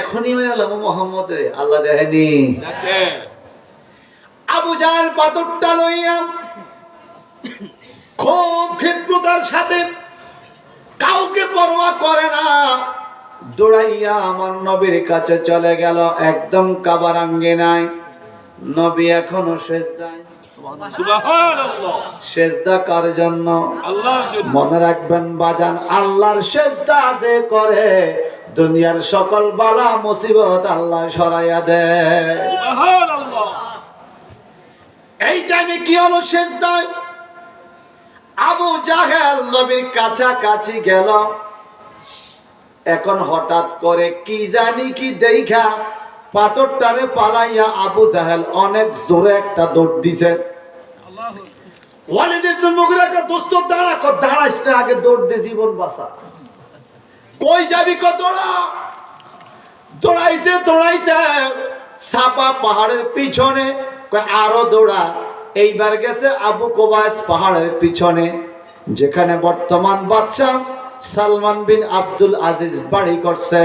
এখনই মেনে এলাম মোহাম্মদ রে আল্লাহ দেখেনি। আবু জাহাল পাথরটা লইয়া খুব ক্ষিপ্রতার সাথে কাউকে পরোয়া করে না, দৌড়াইয়া আমার নবীর কাছে চলে গেল, একদম কাবার আঙ্গে নাই নবী এখনও শেষদায় সুবহানাল্লাহ শেষদা কার জন্য? মনে রাখবেন বাজান আল্লাহর শেষদা যে করে দুনিয়ার সকল বালা মুসিবত আল্লাহ সরাইয়া দেয় এই টাইমে কি হলো শেষদায় আবু জাহেল নবীর কাছাকাছি গেল। এখন হঠাৎ করে কি জানি কি দেখা পাথরটারে পালাইয়া আবু জাহেল অনেক জোরে একটা দৌড় দিছে। দাঁড়া সাপা পাহাড়ের পিছনে আরও দৌড়া। এইবার গেছে আবু কোবাস পাহাড়ের পিছনে, যেখানে বর্তমান বাদশাহ সালমান বিন আব্দুল আজিজ বাড়ি করছে।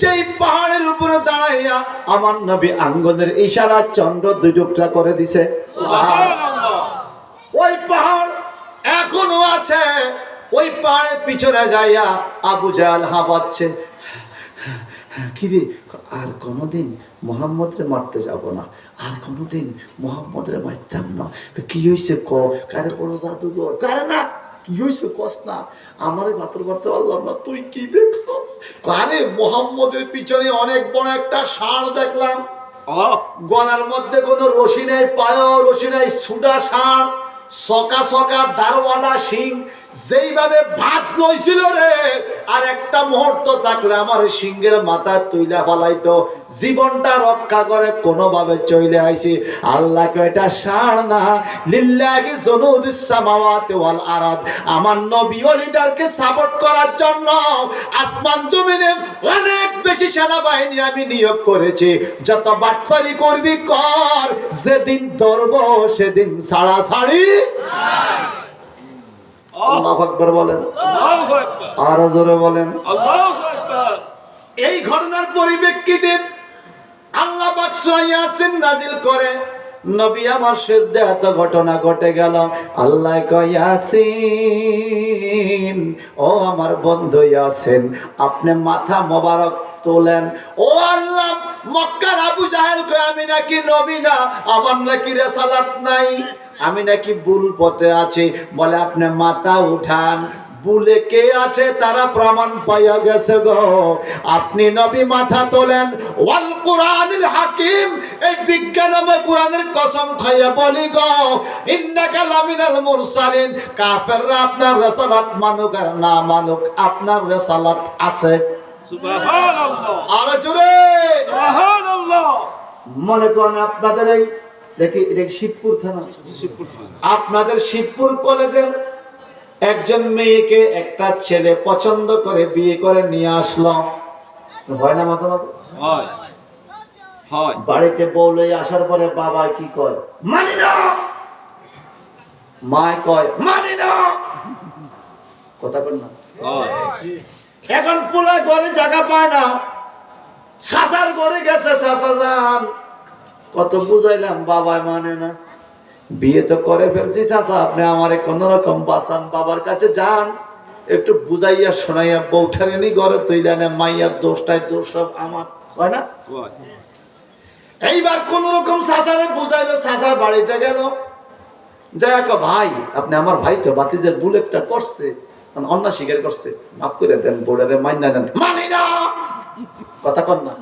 যেই পাহাড়ের উপরে দাঁড়াইয়া আমার নবী আঙ্গনের ইশারা চন্দ্র দুই টুকরা করে দিছে। ওই পাহাড় এখনও আছে। ওই পাহাড়ের পিছনে যাইয়া আবু জাহাল হাঁপাচ্ছে। কিরে আর কোনোদিন মোহাম্মদরে মারতে যাব না। আর কোনোদিন মোহাম্মদরে মারতাম না। কি হয়েছে ক? কারে বড় জাদুঘর? কারে না? কি হয়েছে কস না? আমারে মাত্র করতে পারলাম না তুই কি দেখছস? আরে মোহাম্মদের পিছনে অনেক বড় একটা ষাঁড় দেখলাম। গলার মধ্যে কোনো রশি নাই পায় রশি নাই সুডা ষাঁড় সকা সকা দারওয়ালা সিং যেইভাবে ভাঁজ লইছিল রে, আর একটা মুহূর্ত থাকলে আমার সিংহের মাথা তুইলা ফালাইতো। জীবনটা রক্ষা করে কোনোভাবে চলে আইছি। আল্লাহকে এটা ষাঁড় না। লিল্লাহি জনুদিস সামাওয়াতি ওয়াল আরাদ। আমার নবী ওলিদারকে সাপোর্ট করার জন্য আসমান জমিনে অনেক বেশি সেনাবাহিনী আমি নিয়োগ করেছি। যত বাটফারি করবি কর, যেদিন ধরবো সেদিন সাড়াসাড়ি আল্লাহ আকবর বলেন। আরও জোরে বলেন। এই ঘটনার পরিপ্রেক্ষিতে আল্লাহ পাক নাজিল করে নবী আমার এত ঘটনা ঘটে গেল। আল্লাহ কয় ইয়াসিন ও আমার বন্ধু ইয়াসিন আপনি মাথা মোবারক তোলেন। ও আল্লাহ মক্কার আবু জাহেল কয় আমি নাকি নবী না আমার নাকি রেসালাত নাই। আমি নাকি ভুল পথে আছি। বলে আপনি মাথা উঠান। বুলে কে আছে তারা প্রমাণ পাইয়া গেছে গো। আপনি নবী মাথা তোলেন। ওয়াল কোরআনুল হাকিম। এই বিজ্ঞান বিজ্ঞানময় কোরআনের কসম খাইয়া বলি গো। ইন্নাকা লামিনাল মুরসালিন। কাফেররা আপনার রেসালাত মানুক আর না মানুক আপনার রেসালাত আছে। সুবহানাল্লাহ। আর জোরে। সুবহানাল্লাহ। মনে করেন আপনাদের এই দেখি এটা শিবপুর থানা? শিবপুর থানা। আপনাদের শিবপুর কলেজের একজন মেয়েকে একটা ছেলে পছন্দ করে বিয়ে করে নিয়ে আসলো হয় না মাঝে মাঝে? হয়। হয়। বাড়িতে বউলে আসার পরে বাবা কি কয়? মানি না! মায় কয় মানি না! কথা বল না। এখন পোলা ঘরে জায়গা পায় না। সাসার ঘরে গেছে সাসা যান কত বুঝাইলাম বাবা মানে না। বিয়ে তো করে ফেলছি চাচা আপনি আমারে কোন রকম বাঁচান বাবার কাছে যান। একটু বুঝাইয়া শোনাইয়া বউঠারে নি ঘরে তৈলা না মাইয়ার দোষটাই দোষ সব আমার হয় না? এইবার কোন রকম সাসারে বুঝাইলো সাসা বাড়িতে গেল। যাই এক ভাই আপনি আমার ভাই তো বাতি যে বাতিজের একটা করছে মানে অন্য স্বীকার করছে। মাফ করে দেন বোর্ডারে মাইনা দেন। মানি না! কথা কন না।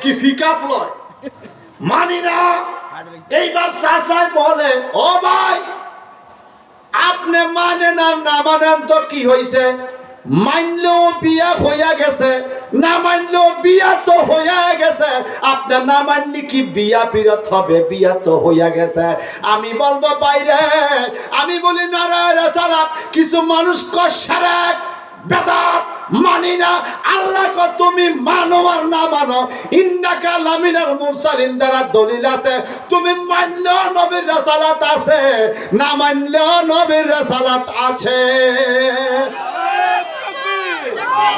কি ফিকা ফ্লয়! মানি না। এইবার সাসায় বলে, ও ভাই, আপনি মানেন আর না মানেন তো কি হইছে? মানলেও বিয়া হইয়া গেছে, না মানলেও বিয়া তো হইয়া গেছে। আপনি না মানলে কি বিয়া বিরত হবে? বিয়া তো হইয়া গেছে। আমি বলব বাইরে আমি বলি নারায়ণ কিছু মানুষ কষারেক বেদাত মানি না। আল্লাহ কো তুমি মানো আর না মানো ইন্নাকা লামিনার মুরসালিন দ্বারা দলিল আছে। তুমি মানলেও নবীর রাসালাত আছে না মানলেও নবীর রাসালাত আছে।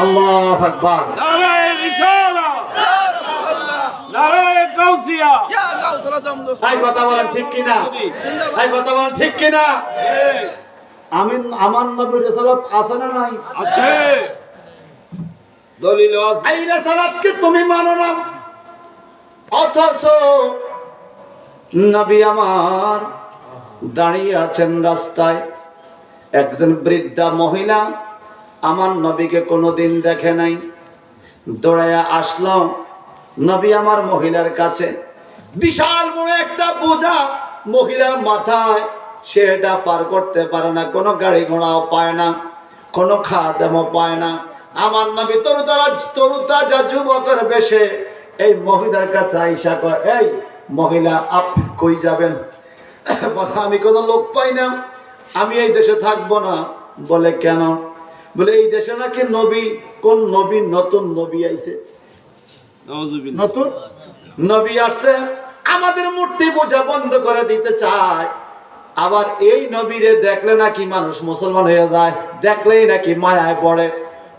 আল্লাহ আকবার। নারায় রিসালা। নারায় গাউসিয়া। ভাই কথা বলেন ঠিক কিনা? ভাই কথা বলেন ঠিক কিনা? এই, আমি আমার নবীর রেসালত আছে না নাই? আছে। দলিল আছে। এই রেসালাতকে তুমি মানো না। অথচ নবী আমার দাঁড়িয়ে আছেন রাস্তায়। একজন বৃদ্ধা মহিলা আমার নবীকে কোনোদিন দেখে নাই। দৌড়াইয়া আসলাম নবী আমার মহিলার কাছে। বিশাল বড় একটা বোঝা মহিলার মাথায় সে এটা পার করতে পারে না কোনো গাড়ি ঘোড়াও পায় না কোনো খাওয়া পায় না। আমার নবী তরুতারা তরুতা যা যুবকের বেশে এই মহিলার কাছে আইসা কয় এই মহিলা আপনি কই যাবেন? বলে আমি কোনো লোক পাই না আমি এই দেশে থাকব না। বলে কেন? বলে এই দেশে নাকি নবী কোন নবী নতুন নবী আইছে? নতুন নবী আসছে আমাদের মূর্তি পূজা বন্ধ করে দিতে চায়। আবার এই নবীরে দেখলে নাকি মানুষ মুসলমান হয়ে যায় দেখলেই নাকি মায়ায় পড়ে।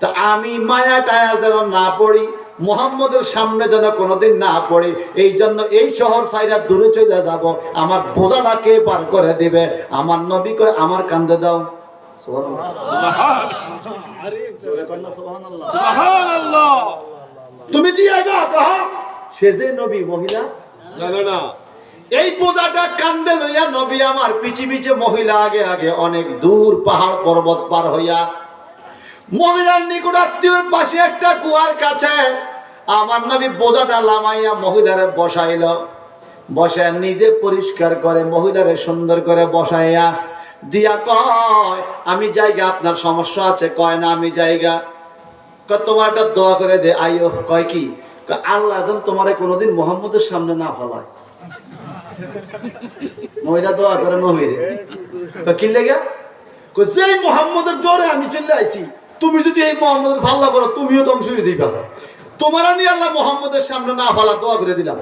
তা আমি মায়া টায়া যেন না পড়ি মোহাম্মদের সামনে যেন কোনোদিন না পড়ি এই জন্য এই শহর সাইরা দূরে চলে যাব। আমার বোঝাটা কে পার করে দিবে? আমার নবী কয় আমার কান্দে দাও। তুমি দিয়ে সে যে নবী মহিলা? না না না। এই পূজাটা কান্দে লইয়া নবী আমার পিছি পিছে মহিলা আগে আগে অনেক দূর পাহাড় পর্বত পার হইয়া মহিলার নিকট আত্মীয়র পাশে একটা কুয়ার কাছে আমার নবী বোঝাটা লামাইয়া মহিলারে বসাইল। বসে নিজে পরিষ্কার করে মহিলারে সুন্দর করে বসাইয়া দিয়া কয়, আমি জায়গা আপনার সমস্যা আছে। কয়, না, আমি জায়গা। তোমার একটা দোয়া করে দে। আইও কয় কি? আল্লাহ যেন তোমারে কোনোদিন মোহাম্মদের সামনে না ফলায়। মহিলা দোয়া করে মহিরে কয় কি লেগে কয়, যেই মোহাম্মদের ডরে আমি চলে আইছি, তুমি যদি এই মোহাম্মদের ফাল্লা করো তুমিও ধ্বংস হয়ে যাইবা। তোমার নিয়ে আল্লাহ মোহাম্মদের সামনে না ফালা দোয়া করে দিলাম।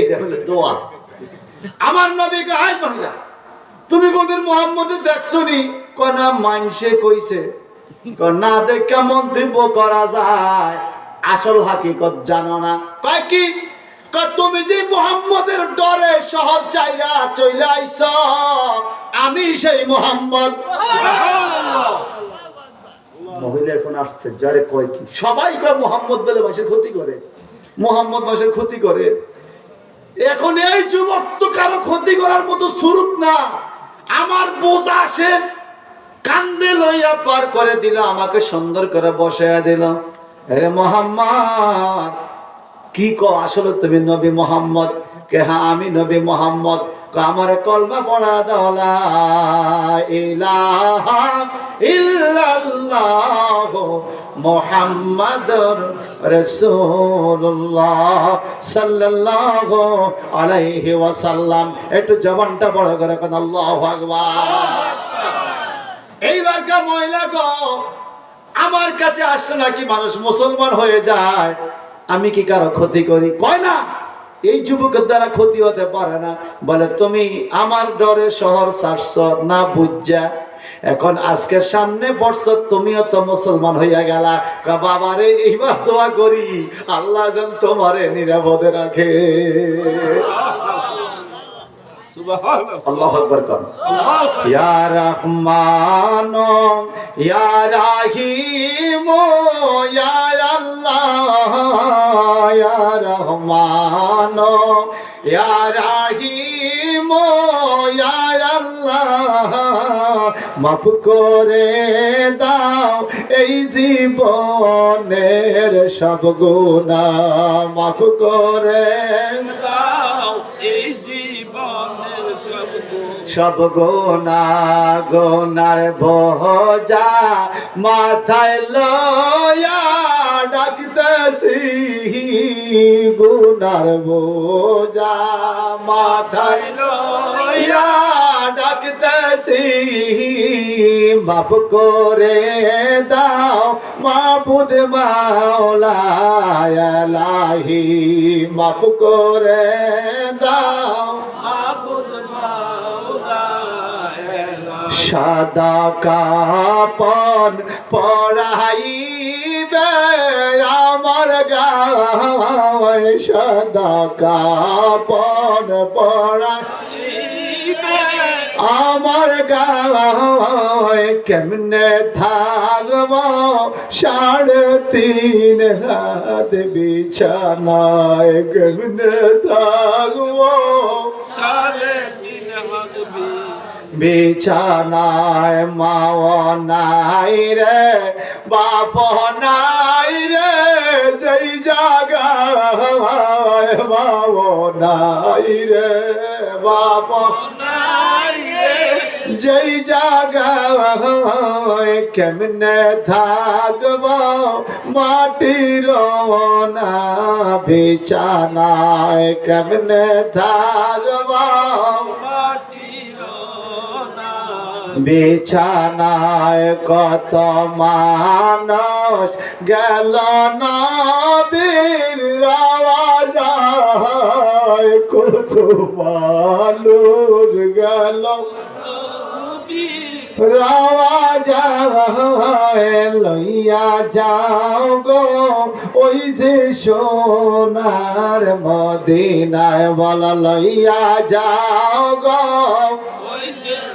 এটা হলো দোয়া। আমার মহিলা, তুমি কোনদিন মোহাম্মদের দেখছ নি কয়, না মানসে কইছে। না, দেখা মন্তব্য করা যায়? আসল হাকিকত জানো না। কয়, কি? তুমি যে মোহাম্মদের ডরে শহর চাইরা চইলা আইছ আমি সেই মোহাম্মদ। মহিলা এখন আসছে, যারে কয় কি? সবাই কয় মোহাম্মদ বলে মাসের ক্ষতি করে। মোহাম্মদ মাসের ক্ষতি করে। এখন এই যুবক তো কারও ক্ষতি করার মতো সুরুত না। আমার বোঝা আসে, কান্দে লইয়া পার করে দিল, আমাকে সুন্দর করে বসাইয়া দিল। আরে মোহাম্মদ কি কো আসলে তুমি নবী মোহাম্মদ? কে হ্যাঁ আমি নবী মোহাম্মদ? আমার কলমা পড়া দলা ইলাহা ইল্লাল্লাহ মুহাম্মাদুর রাসূলুল্লাহ সাল্লাল্লাহু আলাইহি ওয়াসাল্লাম। একটু জবানটা বড় করে কোন, আল্লাহু আকবার। এইবার কা মহিলা গো, আমার কাছে আসছে নাকি মানুষ মুসলমান হয়ে যায়। আমি কি কারও ক্ষতি করি? কয় না। এই যুবকের দ্বারা ক্ষতি হতে পারে না। বলে, তুমি আমার ডরে শহর সারস না বুঝা। এখন আজকে সামনে বর্ষ তুমিও তো মুসলমান হইয়া গেলা। কা বাবারে, এইবার দোয়া করি। আল্লাহ যেন তোমারে নিরাপদে রাখে। আল্লাহ আকবর কর। ইয়া রহমান, ইয়া রাহিম, ইয়া আল্লাহ, ইয়া রহমান, ইয়া রাহিম, ইয়া আল্লাহ। মাফ করে দাও এই জীবনের সব গুণা মাফ করে দাও। সব গোনা গোনার ভোজা মাথায় লয়া ডাকতেছি গুনার বোঝা মাথায় লয়া ডাকতেছি বাপ করে দাও মাবুদ মাওলাহি মাপ করে দাও মাবুদ এলা। সাদা কাপন পড়াই দিবে আমার গাওয়ায় সদা কাপন পড়া আমার গাওয়ায় কেমনে থাকব? সাড়ে তিন হাত বিছানায় কেমনে থাকব? সাড়ে বিছানায় মাও নাই রে, বাপ নাই রে, যেই জাগায় মাও নাই রে, বাপ যেই জাগায় কেমনে থাকব? মাটির না বিছানায় কেমনে থাকব? মাটির না বিছানায় কত মানুষ গেল না বীর রাওয়াজায় কত মানুষ গেল লইয়া যাও গো। ওই যে সোনার মদিনায় বল, লইয়া যাও গো।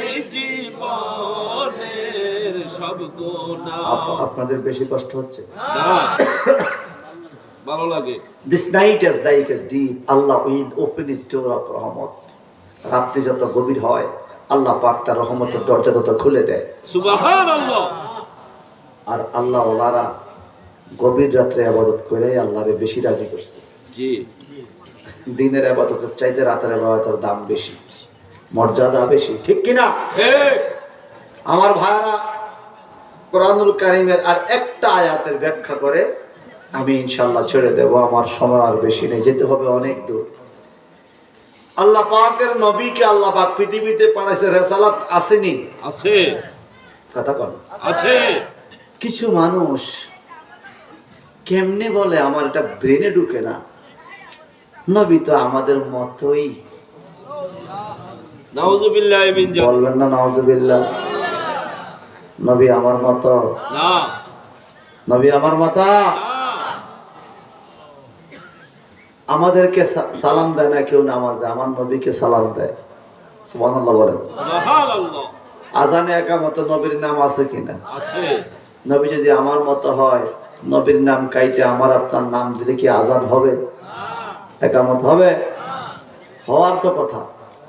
এই জীবনের সব গোনা আপনাদের বেশি কষ্ট হচ্ছে। ভালো লাগে। This night as night is deep, Allah will open his door of রহমত রাত্রি যত গভীর হয় আল্লাহ পাক তার রহমতের দরজা তত খুলে দেয়। সুবহানাল্লাহ। আর আল্লাহ ওলারা গভীর রাত্রে আবাদত করে আল্লাহরে বেশি রাজি করছে। জি। দিনের আবাদতের চাইতে রাতের আবাদতের দাম বেশি। মর্যাদা বেশি। ঠিক কিনা? আমার ভাইরা কোরআনুল কারিমের আর একটা আয়াতের ব্যাখ্যা করে আমি ইনশাল্লাহ ছেড়ে দেব আমার সময় আর বেশি নেই যেতে হবে অনেক দূর। আল্লাহ পাকের নবীকে আল্লাহ পাক পৃথিবীতে পাঠাইছে রেসালাত আসেনি। আছে। কথা বল আছে। কিছু মানুষ কেমনে বলে আমার এটা ব্রেনে ঢুকে না? নবী তো আমাদের মতোই। বলবেন না নওয়াজবিল্লাহ নবী আমার মতো। নবী আমার মতা। আমাদেরকে সালাম দেয় না কেউ নামাজে আমার নবীকে সালাম দেয়। সুবহানাল্লাহ বলেন। আজানে একা মতো নবীর নাম আছে কিনা? নবী যদি আমার মতো হয় নবীর নাম কাইতে আমার আপনার নাম দিলে কি আজান হবে? একামত হবে? হওয়ার তো কথা।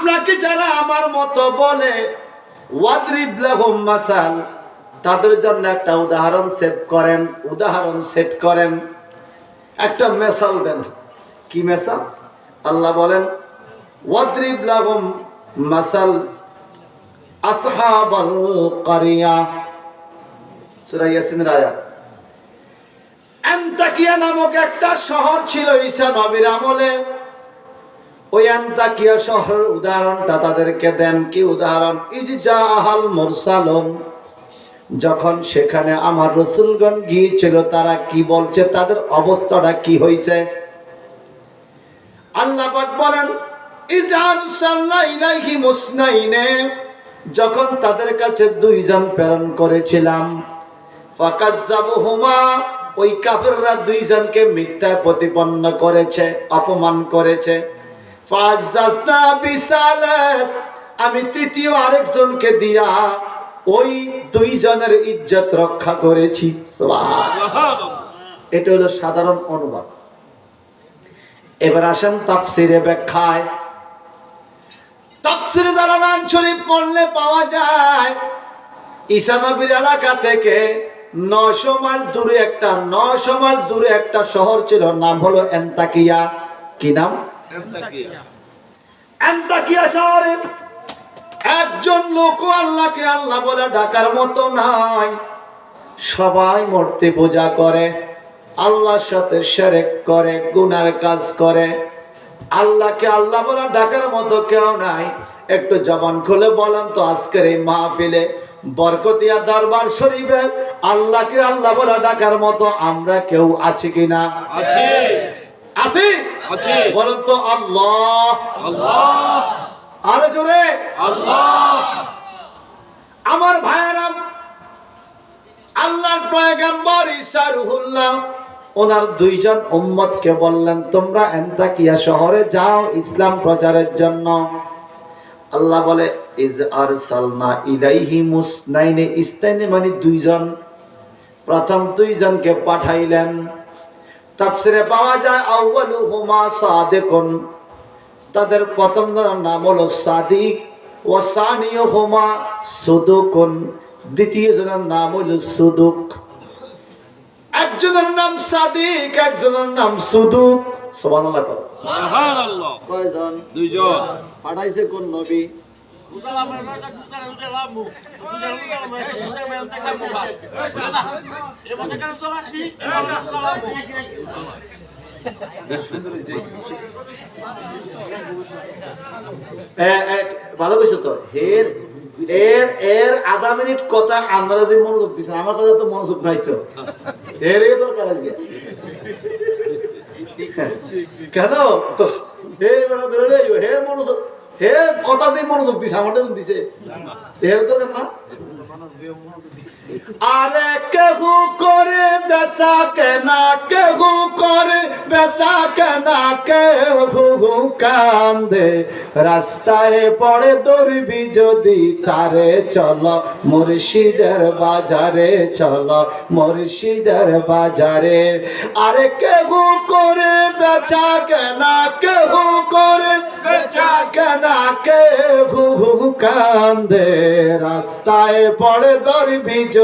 আপনাকে যারা আমার মতো বলে মাসাল, তাদের জন্য একটা উদাহরণ সেভ করেন, উদাহরণ সেট করেন। একটা মেসাল দেন। কি মেসাল? আল্লাহ বলেন, ওয়াদরিব লাহুম মাসাল আসহাবাল কারিয়া। সূরা ইয়াসিনের আয়াত। নামক একটা শহর ছিল ঈসা নবীর আমলে। ওই আন্তাকিয়া শহরের উদাহরণটা তাদেরকে দেন কি উদাহরণ? ইজা আহাল মুরসালুন, যখন সেখানে আমার রসুলগণ গিয়েছিল, তারা কি বলছে? তাদের অবস্থাটা কি হয়েছে আল্লাহ বলেন যখন তাদের কাছে দুইজন প্রেরণ করেছিলাম ওই কাফেররা দুইজনকে মিথ্যা প্রতিপন্ন করেছে, অপমান করেছে। আমি তৃতীয় আরেকজনকে দিয়া ওই দুইজনের ইজ্জত রক্ষা করেছি। এটা হলো সাধারণ অনুবাদ এবার আসেন তাফসিরে ব্যাখ্যায়। তাফসিরে জালালান শরীফ পড়লে পাওয়া যায় ঈসানবীর এলাকা থেকে নশো মাইল দূরে একটা নশো মাইল দূরে একটা শহর ছিল, নাম হলো এন্তাকিয়া। কি নাম? শহরে একজন লোক আল্লাহকে আল্লাহ বলে ডাকার মতো নাই। সবাই মূর্তি পূজা করে আল্লাহর সাথে সেরেক করে গুনার কাজ করে। আল্লাহকে আল্লাহ বলে ডাকার মতো কেউ নাই। একটু জবান খুলে বলেন তো আজকের এই মাহফিলে বরকতিয়া দরবার শরীফে আল্লাহকে আল্লাহ বলে ডাকার মতো আমরা কেউ আছি কিনা? আছি। আছে? বলেন তো আল্লাহ। আল্লাহ। আরও জোরে। আল্লাহ। আমার ভাইয়েরা আল্লাহর পয়গম্বর ঈসা রুহুল্লাহ ওনার দুইজন উম্মতকে বললেন তোমরা এন্তাকিয়া শহরে যাও ইসলাম প্রচারের জন্য। আল্লাহ বলে ইজ আরসালনা ইলাইহি মুসনাইনে ইস্তাইনে মানে দুইজন। প্রথম দুইজনকে পাঠাইলেন। তাফসিরে পাওয়া যায় আউয়ালুহুমা সাদিকুন। তাদের প্রথম জনের নাম হলো সাদিক ও সানিয় হোমা সুদুকুন। দ্বিতীয় জনের নাম হলো সুদুক। একজনের নাম সাদিক একজনের নাম সুদুক। সুবহানাল্লাহ। কয়জন? দুইজন। পাঠাইছে কোন নবী? ভালো কইছো তো। এর এর এর আধা মিনিট কথা আমরা যে মনোযোগ দিচ্ছেন আমার কথা তো মনোযোগ নাই তো। এর দরকার আছে। কেন? হে মনোযোগ হে কথা যে মনোযোগ দিছে আমারটা দিছে। এর দরকার না আরে কেহু করে বেসা কেনা, কেহু করে বেসা কেনা, কেহু কান্দে। রাস্তায় পড়ে দৌড়বি যদি তারে চল, মুর্শিদের বাজারে চল, মুর্শিদের বাজারে। আরে কেহু করে বেচা কেনা, কেহু করে বেচা কেনা, কেহু কান্দে। রাস্তায় পড়ে দৌড়বি যদি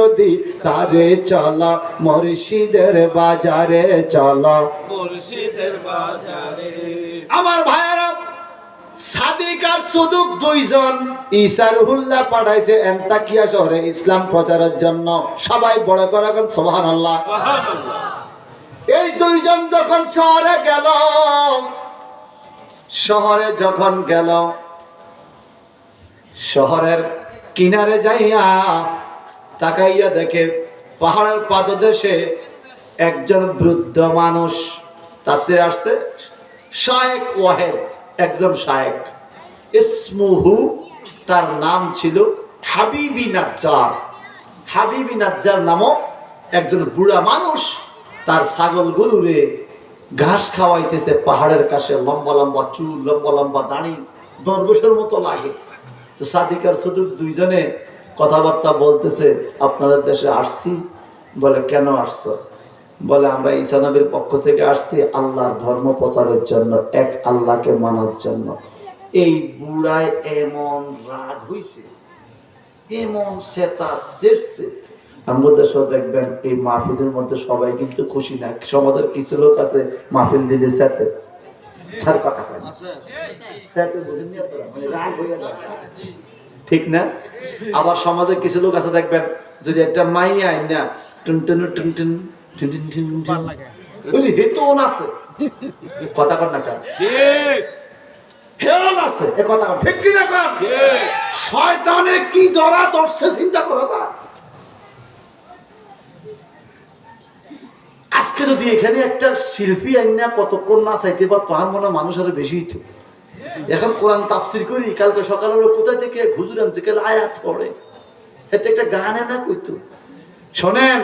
তারে চল মুর্শিদের বাজারে চল। মুর্শিদের বাজারে। আমার ভাইয়েরা সাদিক আর সুদুক দুইজন ইসারুল্লাহ পাঠাইছে এন্তাকিয়া শহরে ইসলাম প্রচারের জন্য। সবাই বড় করে এখন সোহান আল্লাহ এই দুইজন যখন শহরে গেল শহরে যখন গেল শহরের কিনারে যাইয়া তাকাইয়া দেখে পাহাড়ের পাদদেশে একজন বৃদ্ধ মানুষ। তাফসির আসছে, শায়েক ওয়াহেদ, একজন শায়েক। ইসমুহু তার নাম ছিল হাবিবি নাজ্জার। হাবিবি নাজ্জার নামক একজন বুড়া মানুষ তার ছাগল ছাগলগুলোরে ঘাস খাওয়াইতেছে পাহাড়ের কাছে, লম্বা লম্বা চুল, লম্বা লম্বা দাড়ি দরবেশের মতো লাগে। তো সাদিকার শুধু দুইজনে কথাবার্তা বলতেছে আপনাদের দেশে আসছি? বলে কেন আসছো? বলে আমরা ঈসানবীর পক্ষ থেকে আসছি আল্লাহর ধর্ম প্রচারের জন্য এক আল্লাহকে মানার জন্য। এই বুড়ায় এমন রাগ হইছে এমন সেতা সেরছে আমাদের দেশেও দেখবেন এই মাহফিলের মধ্যে সবাই কিন্তু খুশি না। সমাজের কিছু লোক আছে মাহফিল দিলে তার কথা কয় না। সেতে বুঝেননি আপনারা? মানে রাগ হয়ে যায়। ঠিক না? আবার সমাজে কিছু লোক আছে দেখবেন যদি একটা মাই আইন না টুন টুন টুন টুন টুন টুন টুন টুন। বুঝলি হেতন আছে। কথা কর না কেন? ঠিক আছে। এ কথা ঠিক কিনা কর? ঠিক শয়তানে কি ধরা ধরছে চিন্তা করা যায় আজকে যদি এখানে একটা শিল্পী আইনা কতক্ষণ না চাইতে পার তার মনে মানুষ আরও বেশি হইতো। এখন কোরআন তাফসির করি, কালকে সকালে কোথায় থেকে হুজুর আনছে কাল আয়াত পড়ে? এতে একটা গানে না কইতো? শোনেন,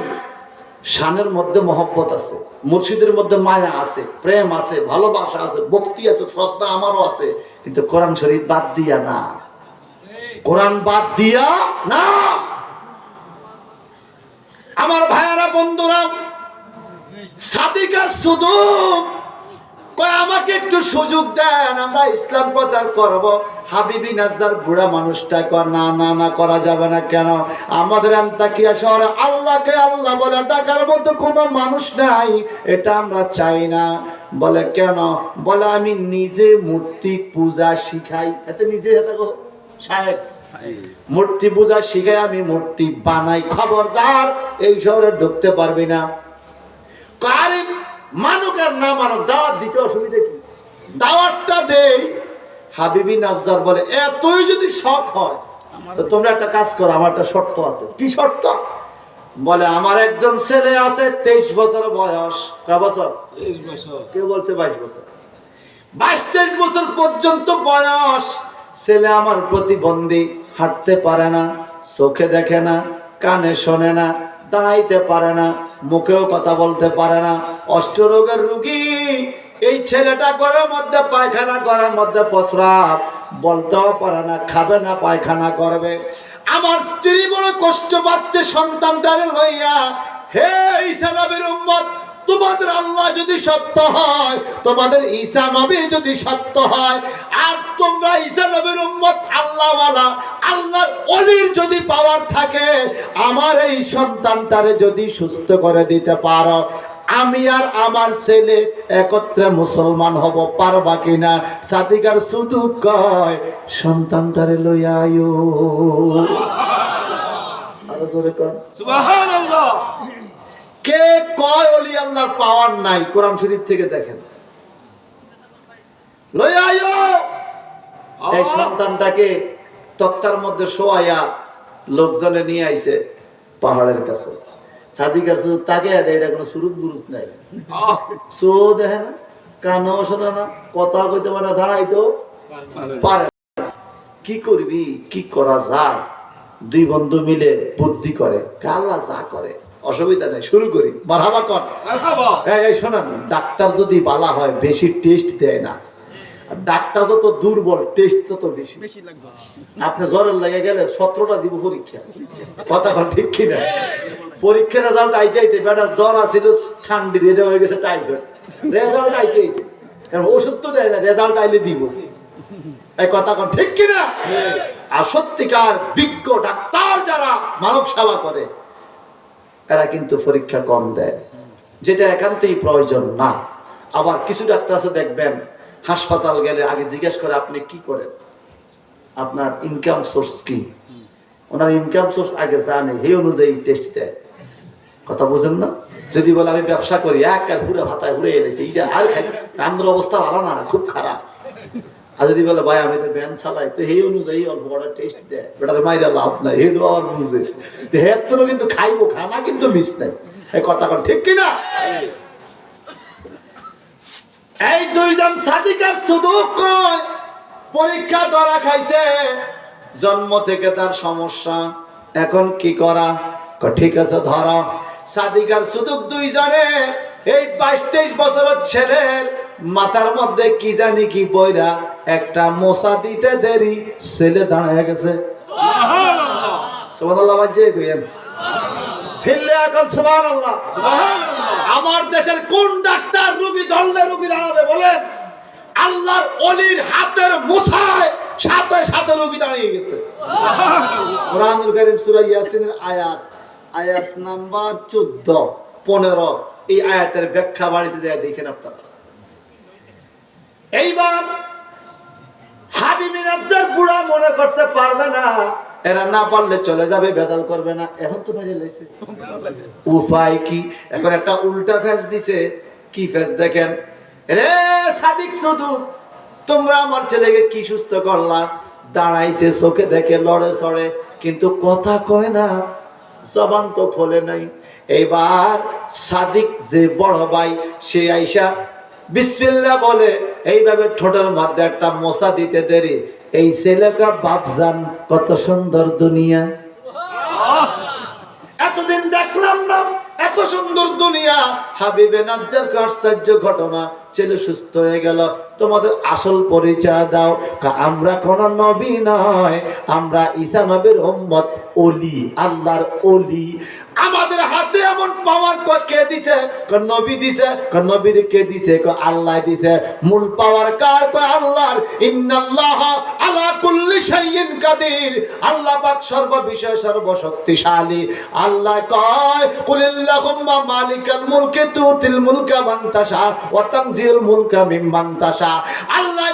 শানের মধ্যে মহব্বত আছে, মুর্শিদের মধ্যে মায়া আছে, প্রেম আছে, ভালোবাসা আছে, ভক্তি আছে, শ্রদ্ধা আমারও আছে, কিন্তু কোরআন শরীফ বাদ দিয়া না। কোরআন বাদ দিয়া না। আমার ভাইয়ারা, বন্ধুরা, সাদিকার শুধু কয় আমাকে একটু সুযোগ দেন আমরা ইসলাম প্রচার করব। হাবিবি নাজদার বুড়া মানুষটা কয় না না না করা যাবে না কেন? আমাদের আন্তাকিয়া শহরে আল্লাহকে আল্লাহ বলে ডাকার মতো কোনো মানুষ নাই এটা আমরা চাই না। বলে কেন? বলে আমি নিজে মূর্তি পূজা শিখাই। এতে নিজে সাহেব। মূর্তি পূজা শিখাই আমি মূর্তি বানাই। খবরদার এই শহরে ঢুকতে পারবি না। কারিম মানুক আর না মানুক দাওয়াত দিতে অসুবিধা কি? দাওয়াতটা দেই হাবিবি নাজ্জার বলে এতই যদি শখ হয় তো তোমরা একটা কাজ করো আমার একটা শর্ত আছে। কি শর্ত? বলে আমার একজন ছেলে আছে তেইশ বছর বয়স। কয় বছর। কেউ বলছে বাইশ বছর। বাইশ তেইশ বছর পর্যন্ত বয়স। ছেলে আমার প্রতিবন্ধী হাঁটতে পারে না চোখে দেখে না কানে শোনে না দাঁড়াইতে পারে না। মুখেও কথা বলতে পারে না। অষ্টরোগের রুগী, এই ছেলেটা ঘরের মধ্যে পায়খানা করার মধ্যে প্রস্রাব, বলতেও পারে না, খাবে না, পায়খানা করবে। আমার স্ত্রী বড় কষ্ট পাচ্ছে সন্তানটারে লইয়া। হে ইসালামের উম্মত তোমাদের আল্লাহ যদি সত্য হয়, তোমাদের ঈসা নবী যদি সত্য হয়, আর তোমরা ঈসা নবীর উম্মত আল্লাহওয়ালা, আল্লাহর অলির যদি পাওয়ার থাকে, আমার এই সন্তানটারে যদি সুস্থ করে দিতে পারো, আমি আর আমার ছেলে একত্রে মুসলমান হব, পারবা কিনা? সাদিকার শুধু কয়, সন্তানটারে লইয়া আয়ো। আরও জোরে সুবহানাল্লাহ। কে কয় অলি আল্লাহর পাওয়ার নাই? কোরআন শরীফ থেকে দেখেন। লই এই সন্তানটাকে তক্তার মধ্যে শোয়াইয়া লোকজনে নিয়ে আইছে পাহাড়ের কাছে। সাদিকার শুধু তাকে এটা কোনো সুরুত বুরুত নাই। সো দেখে না কানও শোনে না কথা কইতে পারে না দাঁড়াইতো পারে কি করবি? কি করা যায়? দুই বন্ধু মিলে বুদ্ধি করে কাল্লা যা করে। অসুবিধা নেই শুরু করি। মারহাবা কর। এই, শোনান ডাক্তার যদি বালা হয় বেশি টেস্ট দেয় না। ডাক্তার যত দুর্বল টেস্ট তত বেশি। আপনি জ্বরের লেগে গেলে সতেরোটা দিব পরীক্ষা। কথা ঠিক কিনা? পরীক্ষার রেজাল্ট আইতে আইতে বেটা জ্বর আছিল ঠান্ডি এটা হয়ে গেছে টাইফয়েড রেজাল্ট আইতে আইতে। কারণ ওষুধ তো দেয় না রেজাল্ট আইলে দিব। এই কথা কন ঠিক কিনা? আর সত্যিকার বিজ্ঞ ডাক্তার যারা মানব সেবা করে এরা কিন্তু পরীক্ষা কম দেয়। যেটা একান্তই প্রয়োজন না। আবার কিছু ডাক্তার আছে দেখবেন, হাসপাতাল গেলে আগে জিজ্ঞেস করে, আপনি কি করেন? আপনার ইনকাম সোর্স কি? ওনার ইনকাম সোর্স আগে জানে, সেই অনুযায়ী টেস্ট দেয়। কথা বুঝেন না? যদি বলে, আমি ব্যবসা করি, এক আর ঘুরে ভাতায় ঘুরে এনেছি আর খাই আমাদের অবস্থা ভালো না, খুব খারাপ। বলে, ভাই, আমি তো চালাই। তো সেই অনুযায়ী অল্প টেস্ট দেয়। বেটার মাইরা লাভ নাই। বুঝে। তো কিন্তু খাইবো, খানা কিন্তু মিস নাই। এই কথা কন, ঠিক কিনা? এই দুইজন সাদিকার শুধু পরীক্ষা ধরা খাইছে। জন্ম থেকে তার সমস্যা। এখন কি করা? ঠিক আছে, ধরা। সাদিকার শুধু দুইজনে এই বাইশ তেইশ বছরের ছেলের মাথার মধ্যে কি জানি কি বইরা একটা মশা দিতে দেরি ছেলে দাঁড়ায় গেছে। ছেলে এখন সুবহানাল্লাহ। আমার দেশের কোন ডাক্তার রুগী ধরলে রুগী দাঁড়াবে বলেন? আল্লাহর অলির হাতের মুসায় সাথে সাথে রুগী দাঁড়িয়ে গেছে। কোরআনুল কারীম সূরা ইয়াসিনের আয়াত আয়াত নাম্বার 14 15 এই আয়াতের ব্যাখ্যা বাড়িতে যায়, দেখেন আপনারা। এইবার বুড়া মনে পারবে না, এরা না পারলে চলে যাবে করবে না। এখন তো বাইরে লাইছে। উপায় কি? এখন একটা উল্টা দিছে। কি ফেস দেখেন? রে সাদিক শুধু, তোমরা আমার ছেলেকে কি সুস্থ করলা? দাঁড়াইছে, চোখে দেখে লড়ে সড়ে কিন্তু কথা কয় না। জবান তো খোলে নাই। এইবার সাদিক যে বড় ভাই সে আইসা বিসমিল্লা বলে এইভাবে ঠোঁটের মধ্যে একটা মশা দিতে দেরি। এই ছেলেকা বাপজান কত সুন্দর দুনিয়া। এতদিন না এত সুন্দর দুনিয়া। হাবিবে নাজ্জার আশ্চর্য ঘটনা। ছেলে সুস্থ হয়ে গেল। তোমাদের আসল পরিচয় দাও। আমরা কোন নবী নয়। আমরা ঈসা নবীর উম্মত অলি, আল্লাহর অলি। আমাদের হাতে এমন আল্লাহ দিছে? আল্লাহ আল্লাহ আল্লাহ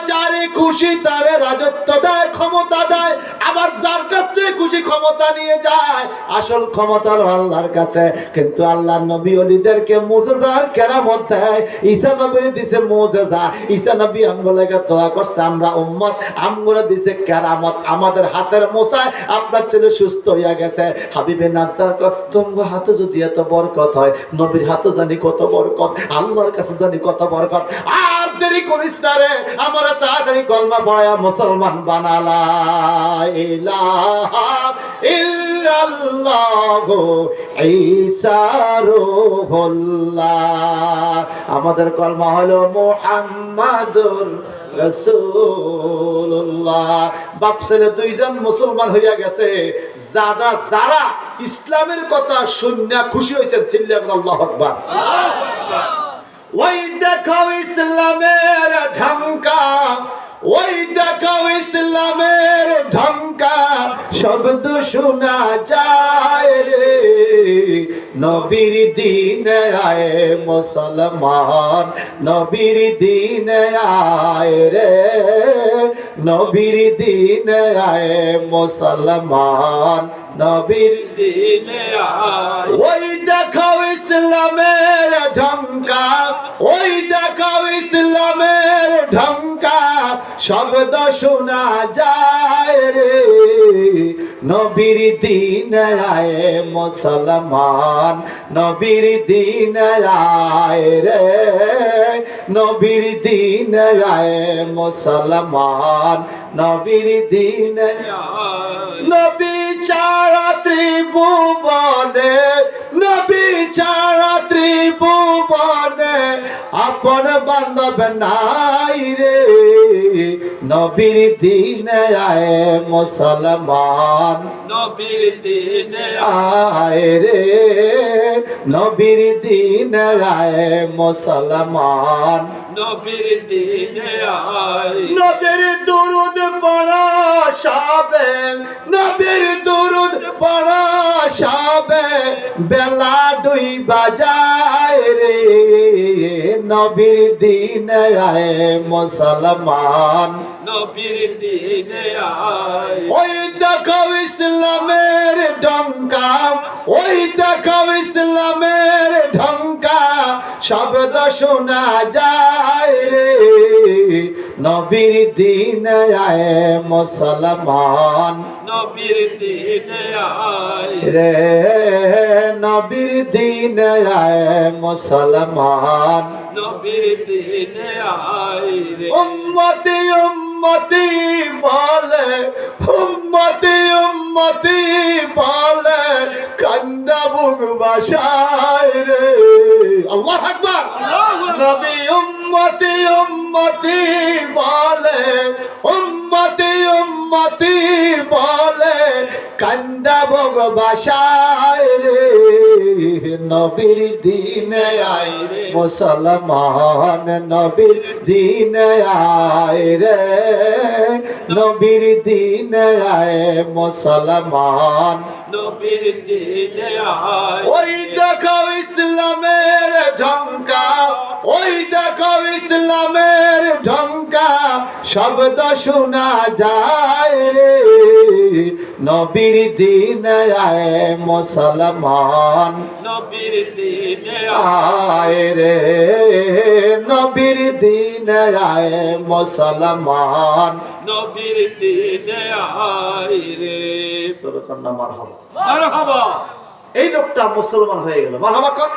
খুশি তারে রাজত্ব দেয়, ক্ষমতা দেয়। আবার যার কাছ থেকে খুশি ক্ষমতা নিয়ে যায়, আসল ক্ষমতা আল্লাহর কাছে। কিন্তু আল্লাহর নবী অলিদেরকে মুজেজার কেরামত দেয়। ঈসা নবীর দিছে মুজেজা। ঈসা নবী আমগুলোকে দোয়া করছে, আমরা উম্মত আমগুলো দিছে কেরামত। আমাদের হাতের মোসায় আপনার ছেলে সুস্থ হইয়া গেছে। হাবিবে নাজার তোমার হাতে যদি এত বরকত হয়, নবীর হাতে জানি কত বরকত, আল্লাহর কাছে জানি কত বরকত। আর দেরি করিস না রে, আমরা তাড়াতাড়ি কলমা পড়ায়া মুসলমান বানালা। ইলাহা রুহুল্লাহ আমাদের কলমা হলো মুহাম্মাদুর রাসূলুল্লাহ। বাপ ছেলে দুইজন মুসলমান হইয়া গেছে। যারা যারা ইসলামের কথা শুনিয়া খুশি হয়েছেন আল্লাহু আকবার। ওই দেখো ইসলামের ঢঙ্কা ওই দেখো ইসলামের ঢঙ্কা, শব্দ শোনা যায় রে। নবীর দিন আয় মুসলমান, নবীর দিন আয় রে। নবীর দিন আয় মুসলমান, নবীর দিনে আয়। ওই দেখো ইসলামের ঢঙ্কা শব্দ শোনা যায় রে। নবীর দিন আয় মুসলমান, নবীর দিন আয় রে। নবীর দিন আয় মুসলমান, নবীর দিন আয়। নবী ছাড়া ত্রিভুবনে নবী ছাড়া ত্রিভুবনে আপন বান্ধব নাই রে। নবীর দিন আয় মুসলমান। নবীর দিনে আয় রে। নবীর দিন আয় মুসলমান। নবীর দিনে আয়। নবীর দুরুদ পড়া সাবে দুরুদ পড়া সাবে বেলা দুই বাজায় রে। নবীর দিন আয় মুসলমান। নবীর দিনে আয়। ওই দেখো ইসলামের ঢঙ্কা ওই দেখো ইসলামের ঢঙ্কা শব্দ শোনা যায় রে। নবীর দিন আয় মুসলমান। নবীর দিনে আয়। রে নবীর দিন আয় মুসলমান। নবীর দিনে আয় রে। উম্মতি উম্মতি বলে উম্মতি উম্মতি বলে কান্দা বুক বাসায় রে। আল্লাহ আকবার। নবী উম্মতি উম্মতি বলে উম্মতি উম্মতি বলে কান্দা বুক বাসায় রে নবীর দিন আয় মুসলমান নবীর দিন আয় রে নবীর দিন আয় মুসলমান নবীর দিনে আয় ওই দেখো ইসলামের ঢঙ্কা। ওই দেখো ইসলামের ঢঙ্কা শব্দ শোনা যায় রে। নবীর দিন আয় মুসলমান। নবীর দিনে আয় রে। নবীর দিন আয় মুসলমান। নবীর দিনে আয় রে। মারহাবা। মারহাবা। এই লোকটা মুসলমান হয়ে গেল। মারহাবা কর